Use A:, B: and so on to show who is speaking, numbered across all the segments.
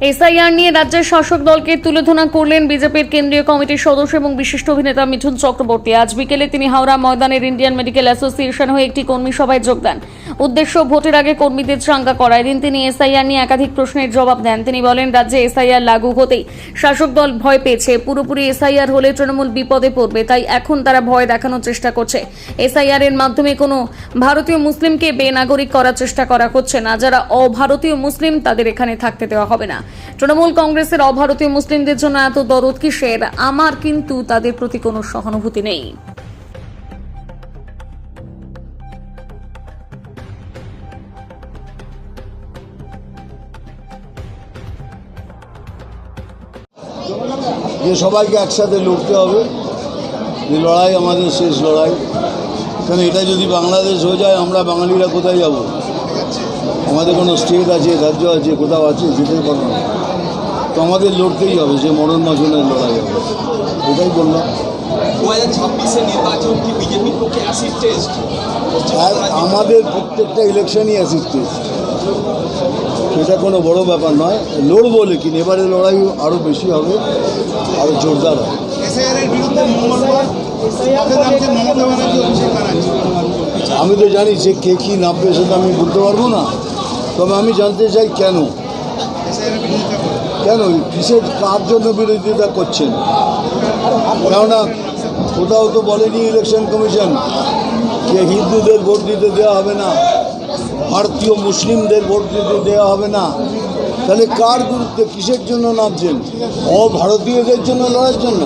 A: SIR নিয়ে রাজ্যের শাসক দলকে তুলোধনা করলেন বিজেপির কেন্দ্রীয় কমিটির সদস্য এবং বিশিষ্ট অভিনেতা মিঠুন চক্রবর্তী। আজ বিকেলে তিনি হাওড়া ময়দানের ইন্ডিয়ান মেডিকেল অ্যাসোসিয়েশন হয়ে একটি কর্মী সভায় যোগদান উদ্দেশ্য ভোটের আগে কর্মীদের চাঙ্গা করায় দিন। তিনি এসআইআর নিয়ে একাধিক প্রশ্নের জবাব দেন। তিনি বলেন, রাজ্যে এসআইআর লাগু হতেই শাসক দল ভয় পেয়েছে। পুরোপুরি এসআইআর হলে তৃণমূল বিপদে পড়বে, তাই এখন তারা ভয় দেখানোর চেষ্টা করছে। এসআইআর এর মাধ্যমে কোনো ভারতীয় মুসলিমকে বেনাগরিক করার চেষ্টা করা হচ্ছে না। যারা অভারতীয় মুসলিম, তাদের এখানে থাকতে দেওয়া হবে না। তৃণমূল কংগ্রেসের অভারতীয় মুসলিমদের জন্য এত দরদ কিসের? আমার কিন্তু তাদের প্রতি কোনো সহানুভূতি নেই।
B: যে সবাইকে একসাথে লড়তে হবে যে লড়াই আমাদের শেষ লড়াই। কারণ এটা যদি বাংলাদেশ হয়ে যায় আমরা বাঙালিরা কোথায় যাব? আমাদের কোনো স্টেট আছে রাজ্য আছে কোথাও আছে যেতে পারব না। তো আমাদের লড়তেই হবে যে মরণ মাসনের লড়াই হবে। এটাই বললাম।
C: ছাব্বিশে নির্বাচন কি অ্যাসিড টেস্ট
B: এটা কোনো বড় ব্যাপার নয়। লড়বো লেকিন এবারে লড়াই আরও বেশি হবে আরও জোরদার হবে। আমি তো জানি যে কে কী নামবে সেটা আমি বলতে পারব না। তবে আমি জানতে চাই কেন? কেন? কিসের কার জন্য বিরোধিতা করছেন? কেননা কোথাও তো বলেনি ইলেকশন কমিশন যে হিন্দুদের ভোট দিতে দেওয়া হবে না। ভারতীয় মুসলিমদের ভোট দিতে দেওয়া হবে না। তাহলে কার বিরুদ্ধে কিসের জন্য নামছেন? অভারতীয়দের জন্য লড়াইয়ের জন্য?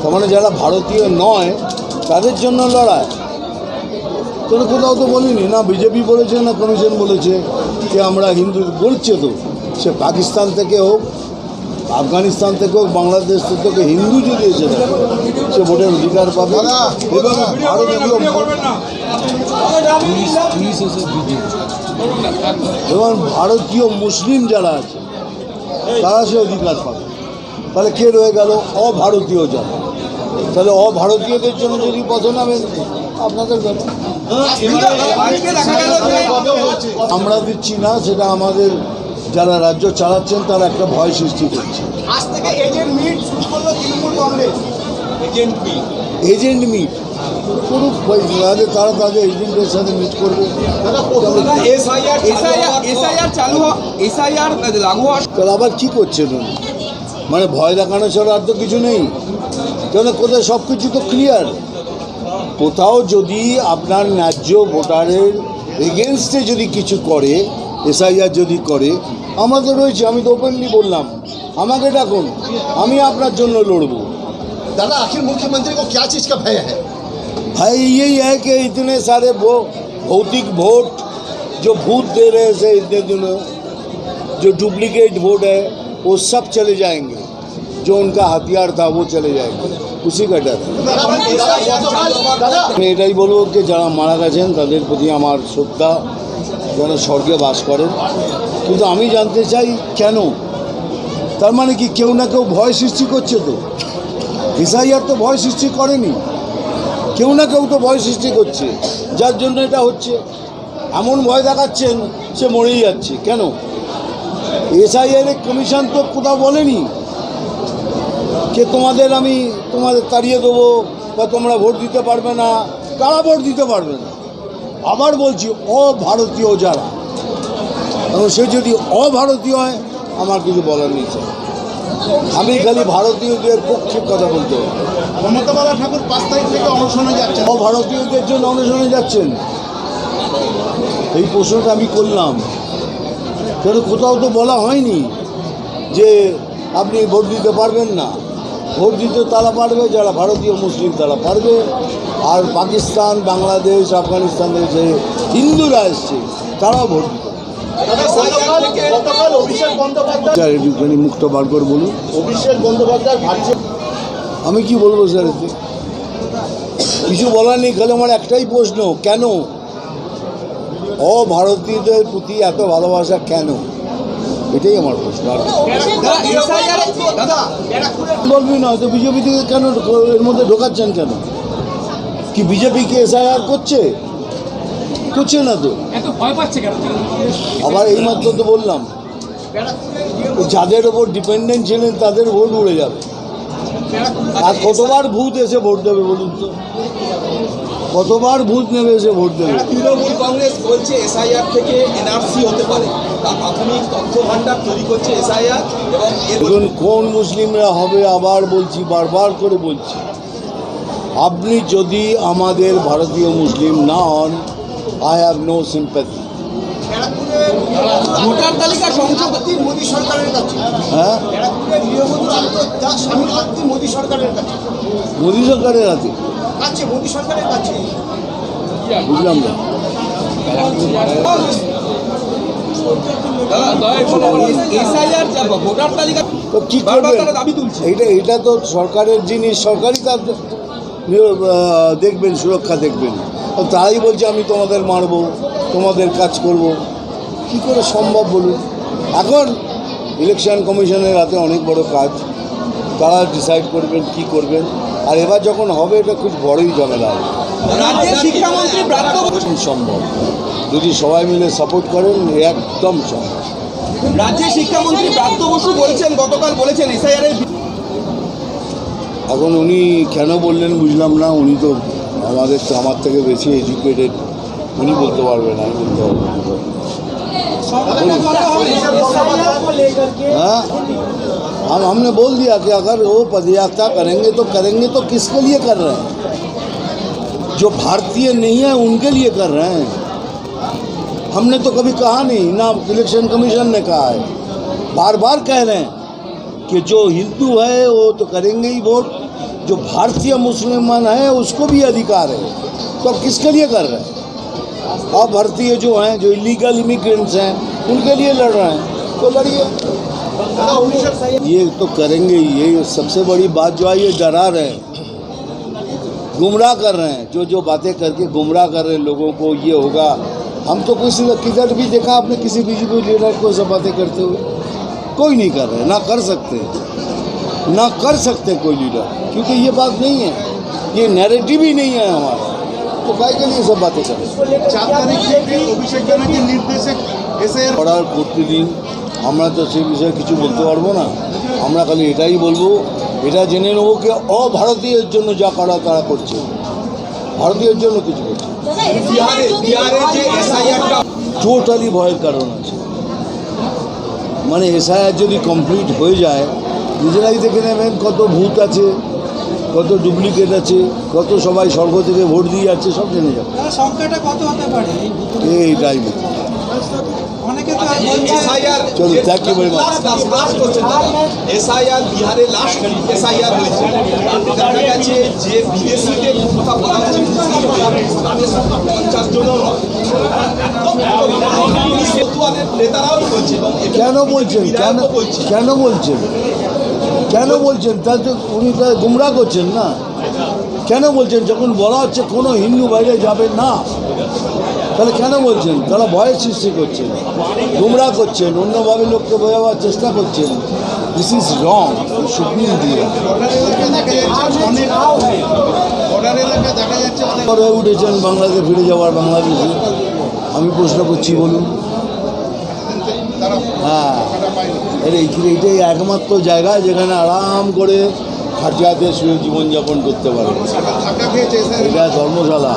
B: তার মানে যারা ভারতীয় নয়, তাদের জন্য লড়াই। তাহলে কোথাও তো বলিনি, না বিজেপি বলেছে, না কমিশন বলেছে যে আমরা হিন্দু বলছে তো। সে পাকিস্তান থেকে হোক আফগানিস্তান থেকে হোক বাংলাদেশ থেকে হিন্দু যদি এসে থাকে সে ভোটের অধিকার পাবে। এবং ভারতীয় এবং ভারতীয় মুসলিম যারা আছে তারা সে অধিকার পাবে। তাহলে কে রয়ে গেল? অভারতীয় যারা তাহলে অভারতীয়দের জন্য যদি পথ নামেন আপনাদের আমরা দিচ্ছি না সেটা আমাদের যারা রাজ্য চালাচ্ছেন তারা একটা ভয় সৃষ্টি করছে।
D: আজ থেকে এজেন্ট মিট শুরু করল Trinamool Congress.
C: Agent B
B: agent meet করুক ভাই, তারা তাদের এজেন্টের সাথে মিট করবে?
C: এসআইআর এসআইআর এসআইআর চালু এসআইআর লাগু হওয়ার
B: তাহলে আবার কী করছেন? মানে ভয় দেখানো ছাড়া আর তো কিছু নেই। কেন কোথায় সব কিছু তো ক্লিয়ার কোথাও যদি আপনার ন্যায্য ভোটারের এগেনস্টে যদি কিছু করে এসআইআর যদি করে আমরা তো রয়েছে আমি তো ওপেনলি বললাম আমাকে ডাকুন আমি আপনার জন্য লড়বো
D: दादा आखिर मुख्यमंत्री को क्या चीज का भय है
B: भाई यही है कि इतने सारे वो भौतिक वोट जो भूत दे रहे थे इतने दिनों जो डुप्लीकेट वोट है वो सब चले जाएंगे जो उनका हथियार था वो चले जाएंगे उसी का डर है আমি এটাই বলবো যে যারা মারা গেছেন তাদের প্রতি আমার শ্রদ্ধা যেন স্বর্গে বাস করেন। কিন্তু আমি জানতে চাই কেন? তার মানে কি কেউ না কেউ ভয় সৃষ্টি করছে তো? এসআইআর তো ভয় সৃষ্টি করেনি। কেউ না কেউ তো ভয় সৃষ্টি করছে। যার জন্য এটা হচ্ছে। এমন ভয় দেখাচ্ছেন, সে মরেই যাচ্ছে। কেন? এসআইআর কমিশন তো কোথাও বলেনি যে তোমাদের আমি তোমাদের তাড়িয়ে দেবো বা তোমরা ভোট দিতে পারবে না। কারা ভোট দিতে পারবে না? আবার বলছি অভারতীয় যারা এবং সে যদি অভারতীয় হয় আমার কিছু বলার নেই আমি খালি ভারতীয়দের পক্ষে কথা বলতে হবে
D: বালা ঠাকুর পাঁচ তারিখ থেকে অনশনে যাচ্ছেন।
B: অভারতীয়দের জন্য অনশনে যাচ্ছেন। এই প্রশ্নটা আমি করলাম। কেন কোথাও তো বলা হয়নি যে আপনি ভোট দিতে পারবেন না। ভোট দিতে তারা পারবে যারা ভারতীয় মুসলিম তারা পারবে। আর পাকিস্তান বাংলাদেশ আফগানিস্তান থেকে যে হিন্দুরা এসছে তারাও ভোট মুক্ত বার করে বলুন আমি কি বলব স্যার? কিছু বলার নেই খালি আমার একটাই প্রশ্ন কেন? অভারতীয়দের প্রতি এত ভালোবাসা কেন? এটাই আমার প্রশ্ন। বলবি না তো বিজেপি থেকে কেন এর মধ্যে ঢোকাচ্ছেন কেন? কি বিজেপি কি এসআইআর করছে? করছে না তো।
E: এত ভয় পাচ্ছে
B: আবার এইমাত্র তো বললাম যাদের ওপর ডিপেন্ডেন্ট ছিলেন তাদের ভোট উড়ে যাবে। আর কতবার ভূত এসে ভোট দেবে বলুন তো? কতবার ভূত নেবে এসে ভোট দেবে?
C: তৃণমূল কংগ্রেস বলছে এসআইআর থেকে এনআরসি হতে পারে। তার প্রাথমিক তথ্য ভান্ডার তৈরি করছে এসআইআর এবং
B: কোন মুসলিমরা হবে আবার বলছি বারবার করে বলছি। আপনি যদি আমাদের ভারতীয় মুসলিম না হন I have no sympathy
C: voter তালিকা সংশোধন
E: মোদী সরকারের কাছে।
B: হ্যাঁ?
E: ব্যারাকপুরের গৃহবধূর আত্মহত্যা স্বামীর প্রার্থী মোদী সরকারের কাছে।
B: মোদী সরকারের হাতে
E: কাছে মোদী সরকারের কাছে।
B: বুঝলাম না।
C: এসআইআর ভোটার তালিকা
B: তো কি
C: তুলছে।
B: এটা এটা তো সরকারের জিনিস সরকারই তার দেখবেন সুরক্ষা দেখবেন। তারাই বলছে আমি তোমাদের মারবো তোমাদের কাজ করব। কি করে সম্ভব বলুন? এখন ইলেকশন কমিশনের হাতে অনেক বড় কাজ। তারা ডিসাইড করবেন কি করবেন। আর এবার যখন হবে এটা খুব বড়ই ঝামেলা। সম্ভব। যদি সবাই মিলে সাপোর্ট করেন একদম সম্ভব।
C: রাজ্যের শিক্ষামন্ত্রী ব্রাত্য বসু বলেছেন গতকাল বলেছেন এসআইআর
B: এখন উনি কেন বললেন বুঝলাম না উনি তো আমাদের তো আমার থেকে বেশি এডুকেটেড উনি বলতে পারবেন আমি বলতে পারবো না। हाँ हम हमने बोल दिया कि अगर वो पदयात्रा करेंगे तो करेंगे तो किसके लिए कर रहे हैं जो भारतीय नहीं है उनके लिए कर रहे हैं हमने तो कभी कहा नहीं ना इलेक्शन कमीशन ने कहा है बार बार कह रहे हैं कि जो हिंदू है, वो तो करेंगे ही वोट। जो भारतीय मुसलमान है, उसको भी अधिकार है। तो अब किसके लिए कर रहे हैं? और भारतीय जो हैं, जो इलीगल इमिग्रेंट्स हैं, उनके लिए लड़ रहे हैं। तो लड़िए। ये तो करेंगे ही। ये सबसे बड़ी बात जो है ये डरा रहे हैं। गुमराह कर रहे हैं। जो जो बातें करके गुमराह कर रहे हैं लोगों को, ये होगा। हम तो किसी किधर भी देखा आपने, किसी बीजेपी लीडर को सब बातें करते हुए। कोई नहीं कर रहे ना कर सकते ना कर सकते कोई लीडर क्योंकि ये बात नहीं है ये नैरेटिव ही नहीं है हमारा तो काय के लिए सब बातें करें
D: চার তারিখ থেকে অভিষেক ব্যানার্জির নির্দেশে এসআইআর
B: করার প্রতিদিন আমরা তো সেই বিষয়ে কিছু বলতে পারবো না আমরা খালি এটাই বলবো এটা জেনে নেবো কি অভারতীয়ের জন্য যা করা তারা করছে ভারতীয়ের জন্য কিছু করছে না।
C: বিহারে বিহারে যে এসআইআরটা
B: টোটালি ভয়ের কারণ আছে মানে এসআইআর যদি কমপ্লিট হয়ে যায় নিজেরাই দেখে নেবেন কত ভূত আছে কত ডুপ্লিকেট আছে কত সবাই স্বর্গ থেকে ভোট দিয়ে যাচ্ছে সব জেনে যাবে
F: সংখ্যাটা কত হতে পারে? এই টাইমে
B: এইটাই
C: এসআইআর বিহারে লাস্ট এসআইআর হয়েছে। দেখা গেছে যে বিদেশিদের কথা বলা হচ্ছে তাদের পঞ্চাশ জনও নেতারাও বলছে
B: কেন বলছেন? কেন কেন বলছেন? কেন বলছেন? তা তো উনি তো গুমরা করছেন না। কেন বলছেন? যখন বলা হচ্ছে কোনো হিন্দু বাইরে যাবে না। তাহলে কেন বলছেন? তারা ভয়ের সৃষ্টি করছেন গুমরা করছেন অন্যভাবে লোককে বোঝাবার চেষ্টা করছেন। দিস ইজ রং সুপ্রিম দিয়ে হয়ে উঠেছেন বাংলাদেশে ফিরে যাওয়ার বাংলাদেশে। আমি প্রশ্ন করছি বলুন। হ্যাঁ। এইটাই একমাত্র জায়গা যেখানে আরাম করে খাটিয়াতে শুয়ে জীবনযাপন করতে পারে। এটা ধর্মশালা।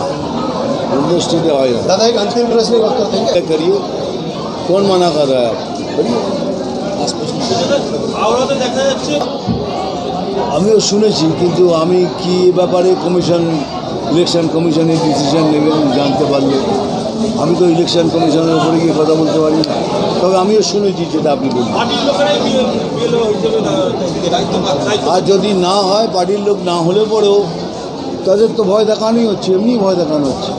B: ইন্ডাস্ট্রিতে হয় না
E: দাদা এক अंतिम प्रश्न का उत्तर देंगे
B: क्या करिए कौन मना कर रहा है आप करिए আমিও শুনেছি কিন্তু আমি কি এ ব্যাপারে কমিশন ইলেকশন কমিশনের ডিসিশন নেবেন জানতে পারলে আমি তো ইলেকশন কমিশনের উপরে গিয়ে কথা বলতে পারি না তবে আমিও শুনেছি যেটা আপনি বলছেন আর যদি না হয় পার্টির লোক না হলে পরেও তাদের তো ভয় দেখানোই হচ্ছে এমনি ভয় দেখানো হচ্ছে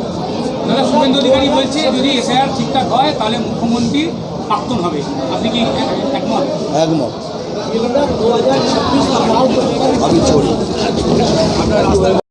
G: দাদা শুভেন্দু অধিকারী বলছে যদি এসআইআর ঠিকঠাক হয় তাহলে মুখ্যমন্ত্রী প্রাক্তন হবে। আপনি কি একমত?
B: একমত। আমি চলি